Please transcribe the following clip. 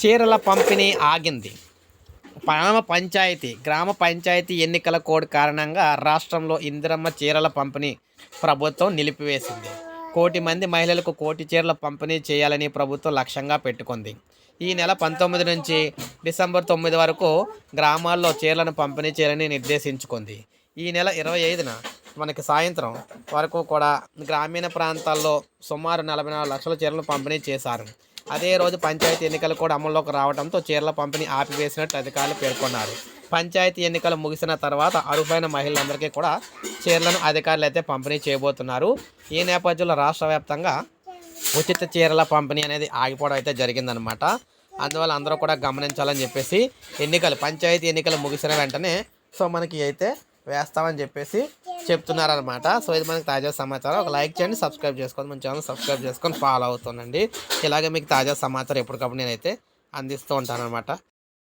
చీరల పంపిణీ ఆగింది. గ్రామ పంచాయతీ గ్రామ పంచాయతీ ఎన్నికల కోడ్ కారణంగా రాష్ట్రంలో ఇందిరమ్మ చీరల పంపిణీ ప్రభుత్వం నిలిపివేసింది. కోటి మంది మహిళలకు కోటి చీరల పంపిణీ చేయాలని ప్రభుత్వం లక్ష్యంగా పెట్టుకుంది. ఈ నెల పంతొమ్మిది నుంచి డిసెంబర్ తొమ్మిది వరకు గ్రామాల్లో చీరలను పంపిణీ చేయాలని నిర్దేశించుకుంది. ఈ నెల ఇరవై ఐదున మనకి సాయంత్రం వరకు కూడా గ్రామీణ ప్రాంతాల్లో సుమారు నలభై నాలుగు లక్షల చీరలను పంపిణీ చేశారు. అదే రోజు పంచాయతీ ఎన్నికలు కూడా అమల్లోకి రావడంతో చీరల పంపిణీ ఆపివేసినట్టు అధికారులు పేర్కొన్నారు. పంచాయతీ ఎన్నికలు ముగిసిన తర్వాత అర్హులైన మహిళలందరికీ కూడా చీరలను అధికారులు అయితే పంపిణీ చేయబోతున్నారు. ఈ నేపథ్యంలో రాష్ట్ర వ్యాప్తంగా ఉచిత చీరల పంపిణీ అనేది ఆగిపోవడం అయితే జరిగిందనమాట అందువల్ల అందరూ కూడా గమనించాలని చెప్పేసి ఎన్నికలు పంచాయతీ ఎన్నికలు ముగిసిన వెంటనే సో మనకి అయితే వేస్తామని చెప్పేసి చెప్తున్నారనమాట సో ఇది మనకి తాజా సమాచారం. ఒక లైక్ చేయండి సబ్స్క్రైబ్ చేసుకోండి. మన ఛానల్ సబ్స్క్రైబ్ చేసుకొని ఫాలో అవుతుందండి ఇలాగే మీకు తాజా సమాచారం ఎప్పటికప్పుడు నేనైతే అందిస్తూ ఉంటాననమాట